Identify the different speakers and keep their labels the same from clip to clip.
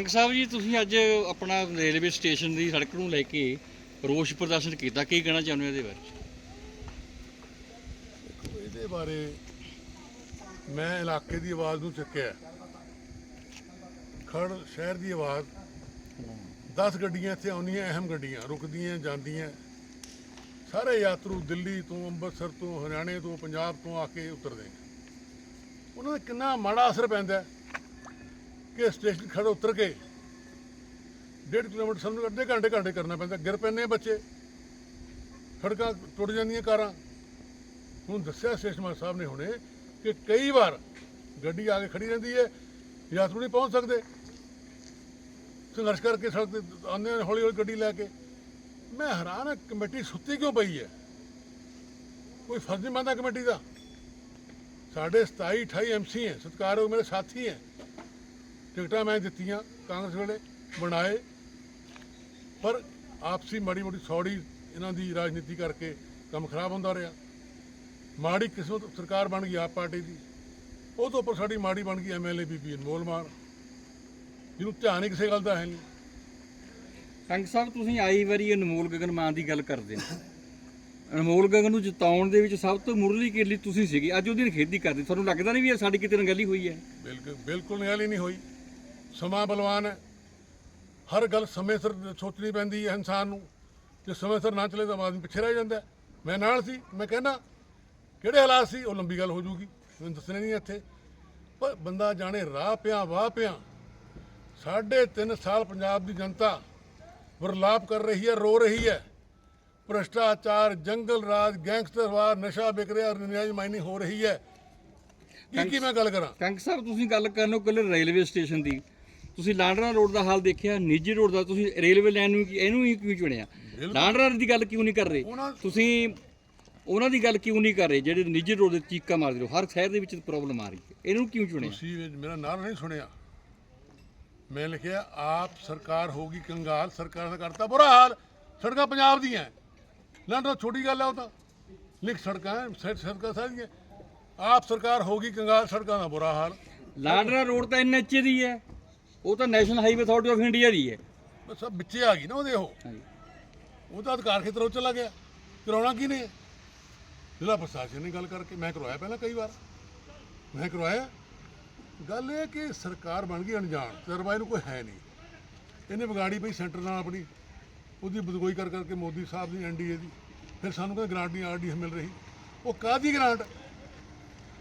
Speaker 1: ਕੰਗ ਸਾਹਿਬ ਜੀ, ਤੁਸੀਂ ਅੱਜ ਆਪਣਾ ਰੇਲਵੇ ਸਟੇਸ਼ਨ ਦੀ ਸੜਕ ਨੂੰ ਲੈ ਕੇ ਰੋਸ ਪ੍ਰਦਰਸ਼ਨ ਕੀਤਾ। ਕੀ ਕਹਿਣਾ ਚਾਹੁੰਦੇ ਹੋ ਇਹਦੇ ਬਾਰੇ?
Speaker 2: ਇਹਦੇ ਬਾਰੇ ਮੈਂ ਇਲਾਕੇ ਦੀ ਆਵਾਜ਼ ਨੂੰ ਚੱਕਿਆ ਖੜ ਸ਼ਹਿਰ ਦੀ ਆਵਾਜ਼। 10 ਗੱਡੀਆਂ ਇੱਥੇ ਆਉਂਦੀਆਂ, ਅਹਿਮ ਗੱਡੀਆਂ, ਰੁਕਦੀਆਂ, ਜਾਂਦੀਆਂ। ਸਾਰੇ ਯਾਤਰੂ ਦਿੱਲੀ ਤੋਂ, ਅੰਮ੍ਰਿਤਸਰ ਤੋਂ, ਹਰਿਆਣੇ ਤੋਂ, ਪੰਜਾਬ ਤੋਂ ਆ ਕੇ ਉਤਰਦੇ ਨੇ। ਉਹਨਾਂ ਦਾ ਕਿੰਨਾ ਮਾੜਾ ਅਸਰ ਪੈਂਦਾ ਕਿ ਸਟੇਸ਼ਨ ਖੜੇ ਉਤਰ ਕੇ ਡੇਢ ਕਿਲੋਮੀਟਰ ਸਾਨੂੰ ਅੱਧੇ ਘੰਟੇ ਘੰਟੇ ਕਰਨਾ ਪੈਂਦਾ, ਗਿਰ ਪੈਂਦੇ ਆ ਬੱਚੇ। ਸੜਕਾਂ ਟੁੱਟ ਜਾਂਦੀਆਂ ਕਾਰਾਂ। ਹੁਣ ਦੱਸਿਆ ਸਟੇਸ਼ਨ ਮਾਸਟਰ ਸਾਹਿਬ ਨੇ ਹੁਣੇ ਕਿ ਕਈ ਵਾਰ ਗੱਡੀ ਆ ਕੇ ਖੜੀ ਰਹਿੰਦੀ ਹੈ, ਯਾਤਰੂ ਨਹੀਂ ਪਹੁੰਚ ਸਕਦੇ। ਸੰਘਰਸ਼ ਕਰਕੇ ਸੜਕ ਤੇ ਆਉਂਦੇ ਨੇ ਹੌਲੀ ਹੌਲੀ ਗੱਡੀ ਲੈ ਕੇ। ਮੈਂ ਹੈਰਾਨ ਹਾਂ, ਕਮੇਟੀ ਸੁੱਤੀ ਕਿਉਂ ਪਈ ਹੈ? ਕੋਈ ਫਰਜ਼ ਨਹੀਂ ਮੰਨਦਾ ਕਮੇਟੀ ਦਾ। ਸਾਡੇ 27 28 ਐਮਸੀ ਹੈ, ਸਤਿਕਾਰਯੋਗ ਮੇਰੇ ਸਾਥੀ ਹੈ। ਟਿਕਟਾਂ ਮੈਂ ਦਿੱਤੀਆਂ ਕਾਂਗਰਸ ਵੇਲੇ ਬਣਾਏ। ਪਰ ਆਪਸੀ ਮਾੜੀ ਮੋਟੀ ਸੌੜੀ ਇਹਨਾਂ ਦੀ ਰਾਜਨੀਤੀ ਕਰਕੇ ਕੰਮ ਖਰਾਬ ਹੁੰਦਾ ਰਿਹਾ। ਮਾੜੀ ਕਿਸਮਤ ਸਰਕਾਰ ਬਣ ਗਈ ਆਪ ਪਾਰਟੀ ਦੀ। ਉਹ ਤੋਂ ਉੱਪਰ ਸਾਡੀ ਮਾੜੀ ਬਣ ਗਈ ਐਮਐਲਏ ਬੀਬੀ ਅਨਮੋਲ ਮਾਨ ਜਿਹਨੂੰ ਧਿਆਨ ਹੀ ਕਿਸੇ ਗੱਲ ਦਾ ਹੈ ਨਹੀਂ।
Speaker 1: ਕੰਗ ਸਾਹਿਬ ਤੁਸੀਂ ਆਈ ਵਾਰੀ ਅਨਮੋਲ ਗਗਨ ਮਾਨ ਦੀ ਗੱਲ ਕਰਦੇ ਹੋ। ਅਨਮੋਲ ਗਗਨ ਨੂੰ ਜਿਤਾਉਣ ਦੇ ਵਿੱਚ ਸਭ ਤੋਂ ਮੁਰਲੀ ਕੇਲੀ ਤੁਸੀਂ ਸੀਗੀ। ਅੱਜ ਉਹਦੀ ਖੇਦੀ ਕਰਦੇ। ਤੁਹਾਨੂੰ ਲੱਗਦਾ ਨਹੀਂ ਵੀ ਇਹ ਸਾਡੀ ਕਿਤੇ ਰੰਗਲੀ ਹੋਈ ਹੈ?
Speaker 2: ਬਿਲਕੁਲ ਬਿਲਕੁਲ ਨਿਆਲੀ ਨਹੀਂ ਹੋਈ। ਸਮਾਂ ਬਲਵਾਨ ਹੈ। ਹਰ ਗੱਲ ਸਮੇਂ ਸਿਰ ਸੋਚਣੀ ਪੈਂਦੀ ਹੈ ਇਨਸਾਨ ਨੂੰ। ਜੇ ਸਮੇਂ ਸਿਰ ਨਾ ਚਲੇ ਤਾਂ ਆਦਮੀ ਪਿੱਛੇ ਰਹਿ ਜਾਂਦਾ। ਮੈਂ ਨਾਲ ਸੀ ਮੈਂ ਕਹਿੰਦਾ ਕਿਹੜੇ ਹਾਲਾਤ ਸੀ? ਉਹ ਲੰਬੀ ਗੱਲ ਹੋ ਜੂਗੀ ਮੈਨੂੰ ਦੱਸਣੇ ਨਹੀਂ ਇੱਥੇ। ਪਰ ਬੰਦਾ ਜਾਣੇ ਰਾਹ ਪਿਆ ਵਾਹ ਪਿਆ। ਸਾਢੇ ਤਿੰਨ ਸਾਲ ਪੰਜਾਬ ਦੀ ਜਨਤਾ ਵਰਲਾਪ ਕਰ ਰਹੀ ਹੈ ਰੋ ਰਹੀ ਹੈ। ਭ੍ਰਸ਼ਟਾਚਾਰ ਜੰਗਲ ਰਾਜ ਗੈਂਗਸਟਰਵਾਦ ਨਸ਼ਾ ਵਿਕ ਰਿਹਾ ਨਜਾਇਜ਼ ਮਾਈਨਿੰਗ ਹੋ ਰਹੀ ਹੈ। ਕੀ ਕੀ ਮੈਂ ਗੱਲ ਕਰਾਂ?
Speaker 1: ਕੰਗ ਸਾਹਿਬ ਤੁਸੀਂ ਗੱਲ ਕਰਨੋ ਕੱਲ ਰੇਲਵੇ ਸਟੇਸ਼ਨ ਦੀ। ਤੁਸੀਂ ਲਾਂਡਰਾ ਰੋਡ ਦਾ ਹਾਲ ਦੇਖਿਆ ਨਿੱਜੀ ਰੋਡ ਦਾ ਤੁਸੀਂ ਰੇਲਵੇ ਲਾਈਨ ਨੂੰ ਕੀ- ਇਹਨੂੰ ਹੀ ਕਿਉਂ ਚੁਣਿਆ? ਲਾਂਡਰਾ ਦੀ ਗੱਲ ਕਿਉਂ ਨਹੀਂ ਕਰ ਰਹੇ? ਤੁਸੀਂ ਉਹਨਾਂ ਦੀ ਗੱਲ ਕਿਉਂ ਨਹੀਂ ਕਰ ਰਹੇ ਜਿਹੜੇ ਨਿੱਜੀ ਰੋਡ ਦੇ ਚੀਕਾਂ ਮਾਰਦੇ ਹੋ? ਹਰ ਸ਼ਹਿਰ ਦੇ ਵਿੱਚ ਪ੍ਰੋਬਲਮ ਆ ਰਹੀ ਹੈ। ਇਹਨੂੰ ਕਿਉਂ ਚੁਣਿਆ?
Speaker 2: ਤੁਸੀਂ ਮੇਰਾ ਨਾਮ ਨਹੀਂ ਸੁਣਿਆ। ਮੈਂ ਲਿਖਿਆ ਆਪ ਸਰਕਾਰ ਹੋਗੀ ਕੰਗਾਲ ਸਰਕਾਰ ਦਾ ਕਰਤਾ ਬੁਰਾ ਹਾਲ। ਸੜਕਾਂ ਪੰਜਾਬ ਦੀਆਂ ਹੈ। ਨਾ ਤਾਂ ਛੋਟੀ ਗੱਲ ਹੈ ਉਹ ਤਾਂ। ਲਿਖ ਸੜਕਾਂ ਹੈ, ਸੜ- ਸੜਕਾਂ ਸਾਰੀਆਂ ਆਪ ਸਰਕਾਰ ਹੋਗੀ ਕੰਗਾਲ ਸੜਕਾਂ ਦਾ ਬੁਰਾ ਹਾਲ।
Speaker 1: ਲਾਂਡਰਾ ਰੋਡ ਤਾਂ ਐਨਐਚਏ ਦੀ ਹੈ। ਉਹ ਤਾਂ national highway authority of India ਦੀ ਹੈ।
Speaker 2: ਬਸ ਸਭ ਵਿੱਚੇ ਆ ਗਈ ਨਾ ਉਹਦੇ ਉਹ।
Speaker 1: ਹਾਂਜੀ।
Speaker 2: ਉਹ ਤਾਂ ਅਧਿਕਾਰ ਖੇਤਰ ਉਹ ਚਲਾ ਗਿਆ। ਕਰਾਉਣਾ ਕੀ ਨੇ? ਜ਼ਿਲ੍ਹਾ ਪ੍ਰਸ਼ਾਸਨ ਨੇ ਗੱਲ ਕਰਕੇ ਮੈਂ ਕਰਵਾਇਆ ਪਹਿਲਾਂ ਕਈ ਵਾਰ। ਮੈਂ ਕਰਵਾਇਆ। ਗੱਲ ਇਹ ਕਿ ਸਰਕਾਰ ਬਣ ਗਈ ਅਣਜਾਣ ਤਜਰਬਾ ਇਹਨੂੰ ਕੋਈ ਹੈ ਨਹੀਂ। ਇਹਨੇ ਵਿਗਾੜੀ ਪਈ ਸੈਂਟਰ ਨਾਲ ਆਪਣੀ। ਉਹਦੀ ਬਦਗੋਈ ਕਰ ਕਰਕੇ ਮੋਦੀ ਸਾਹਿਬ ਦੀ ਐਨਡੀਏ ਦੀ। ਫਿਰ ਸਾਨੂੰ ਕਹਿੰਦੇ ਗ੍ਰਾਂਟ ਨਹੀਂ ਆਰਡੀਐਫ ਮਿਲ ਰਹੀ। ਉਹ ਕਾਦੀ ਗ੍ਰਾਂਟ?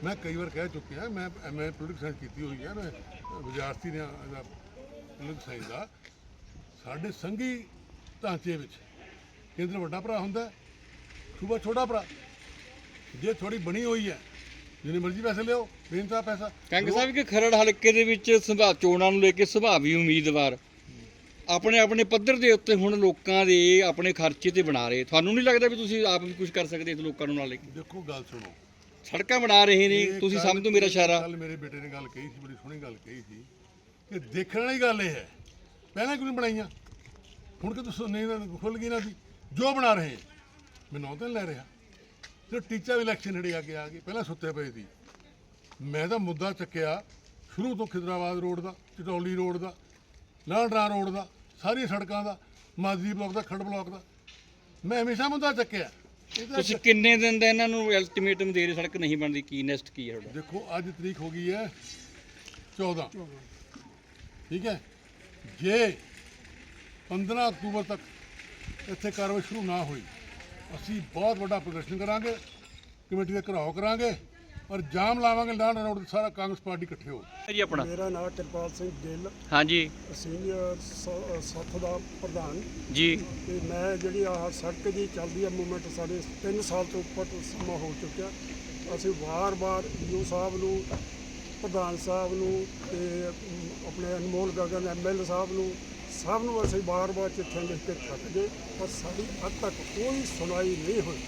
Speaker 2: ਮੈਂ ਕਈ ਵਾਰ ਕਹਿ ਚੁੱਕਿਆ ਮੈਂ ਐਮਏ ਪੋਲੀਟਿਕਸ ਸਾਇੰਸ ਕੀਤੀ ਹੋਈ ਹੈ ਮੈਂ ਵਿਦਿਆਰਥੀ ਇਹਦਾ ਪੋਲੀਟਿਕਸ ਸਾਇੰਸ ਦਾ। ਸਾਡੇ ਸੰਘੀ ਢਾਂਚੇ ਵਿੱਚ ਕੇਂਦਰ ਵੱਡਾ ਭਰਾ ਹੁੰਦਾ ਸੂਬਾ ਛੋਟਾ ਭਰਾ। ਜੇ ਥੋੜੀ ਬਣੀ ਹੋਈ ਹੈ ਜਿੰਨੇ ਮਰਜ਼ੀ ਪੈਸੇ ਲਿਓ ਬੇਨਤਾ ਪੈਸਾ।
Speaker 1: ਕੰਗ ਸਾਹਿਬ ਕਿ ਖਰੜ ਹਲਕੇ ਦੇ ਵਿੱਚ ਸੰਭਾ ਚੋਣਾਂ ਨੂੰ ਲੈ ਕੇ ਸੁਭਾਵੀ ਉਮੀਦਵਾਰ। ਆਪਣੇ ਆਪਣੇ ਪੱਧਰ ਦੇ ਉੱਤੇ ਹੁਣ ਲੋਕਾਂ ਦੇ ਆਪਣੇ ਖਰਚੇ ਤੇ ਬਣਾ ਰਹੇ। ਤੁਹਾਨੂੰ ਨਹੀਂ ਲੱਗਦਾ ਵੀ ਤੁਸੀਂ ਆਪ ਵੀ ਕੁਝ ਕਰ ਸਕਦੇ ਇਸ ਲੋਕਾਂ ਨੂੰ ਨਾਲ ਲੈ ਕੇ?
Speaker 2: ਦੇਖੋ ਗੱਲ ਸੁਣੋ।
Speaker 1: ਸੜਕਾਂ ਬਣਾ ਰਹੇ ਨੇ
Speaker 2: ਇਹ
Speaker 1: ਤੁਸੀਂ
Speaker 2: ਗੱਲ-
Speaker 1: ਸਮਝੋ ਮੇਰਾ ਇਸ਼ਾਰਾ।
Speaker 2: ਕੱਲ ਮੇਰੇ ਬੇਟੇ ਨੇ ਗੱਲ ਕਹੀ ਸੀ ਬੜੀ ਸੋਹਣੀ ਗੱਲ ਕਹੀ ਸੀ ਕਿ ਦੇਖਣ ਵਾਲੀ ਗੱਲ ਇਹ ਹੈ ਪਹਿਲਾਂ ਕਿਉਂ ਨਹੀਂ ਬਣਾਈਆਂ? ਹੁਣ ਕਿ ਤੁਸੀਂ ਨਹੀਂ ਤਾਂ ਖੁੱਲ ਗਈ ਨਾ ਦੀ? ਜੋ ਬਣਾ ਰਹੇ ਮੈਂ ਨਾਂ ਤਾਂ ਲੈ ਰਿਹਾ। ਤੇ ਟੀਚਾ ਵੀ ਇਲੈਕਸ਼ਨ ਨੇੜੇ ਆ ਕੇ ਆ ਗਏ ਪਹਿਲਾਂ ਸੁੱਤੇ ਪਏ ਸੀ। ਮੈਂ ਤਾਂ ਮੁੱਦਾ ਚੱਕਿਆ ਸ਼ੁਰੂ ਤੋਂ ਖਿਦਰਾਬਾਦ ਰੋਡ ਦਾ ਚਟੌਲੀ ਰੋਡ ਦਾ ਲਾਂਡਰਾ ਰੋਡ ਦਾ ਸਾਰੀਆਂ ਸੜਕਾਂ ਦਾ ਮਾਜ਼ੀ ਬਲਾਕ ਦਾ ਖੜ ਬਲਾਕ ਦਾ। ਮੈਂ ਹਮੇਸ਼ਾ ਮੁੱਦਾ ਚੱਕਿਆ।
Speaker 1: ਤੁਸੀਂ ਕਿੰਨੇ ਦਿਨ ਦਾ ਇਹਨਾਂ ਨੂੰ ਅਲਟੀਮੇਟਮ ਦੇ ਰਹੇ ਸੜਕ ਨਹੀਂ ਬਣਦੀ, ਕੀ ਨੈਸਟ ਕੀ ਹੈ ਤੁਹਾਡਾ?
Speaker 2: ਦੇਖੋ, ਅੱਜ ਤਰੀਕ ਹੋ ਗਈ ਹੈ 14 ਠੀਕ ਹੈ? ਜੇ 15 ਅਕਤੂਬਰ ਤੱਕ ਇੱਥੇ ਕਾਰਵਾਈ ਸ਼ੁਰੂ ਨਾ ਹੋਈ, ਅਸੀਂ ਬਹੁਤ ਵੱਡਾ ਪ੍ਰਦਰਸ਼ਨ ਕਰਾਂਗੇ, ਕਮੇਟੀ ਦਾ ਘਰਾਓ ਕਰਾਂਗੇ। ਔਰ ਜਾਮ ਲਾਵਾਂਗੇ ਲਾਣਾ ਰੋਡ ਤੇ ਸਾਰਾ ਕਾਂਗਰਸ ਪਾਰਟੀ ਇਕੱਠੇ ਹੋ
Speaker 1: ਜੀ ਆਪਣਾ?
Speaker 3: ਮੇਰਾ ਨਾਮ ਕਿਰਪਾਲ ਸਿੰਘ ਗਿੱਲ।
Speaker 1: ਹਾਂਜੀ।
Speaker 3: ਸੀਨੀਅਰ ਸੱਥ ਦਾ ਪ੍ਰਧਾਨ।
Speaker 1: ਜੀ।
Speaker 3: ਤੇ ਮੈਂ ਜਿਹੜੀ ਆਹ ਸੜਕ ਦੀ ਚੱਲਦੀ ਆ ਮੂਵਮੈਂਟ ਸਾਡੇ 3 ਸਾਲ ਤੋਂ ਉੱਪਰ ਤੋਂ ਸਮਾਂ ਹੋ ਚੁੱਕਿਆ। ਅਸੀਂ ਵਾਰ-ਵਾਰ ਈਓ ਸਾਹਿਬ ਨੂੰ ਪ੍ਰਧਾਨ ਸਾਹਿਬ ਨੂੰ ਤੇ ਆਪਣੇ ਅਨਮੋਲ ਗਗਨ ਐਮਐਲ ਸਾਹਿਬ ਨੂੰ ਸਭ ਨੂੰ ਅਸੀਂ ਵਾਰ-ਵਾਰ ਚਿੱਠੀਆਂ ਲਿਖ ਕੇ ਥੱਕ ਗਏ। ਪਰ ਸਾਡੀ ਅੱਜ ਤੱਕ ਕੋਈ ਸੁਣਾਈ ਨਹੀਂ ਹੋਈ।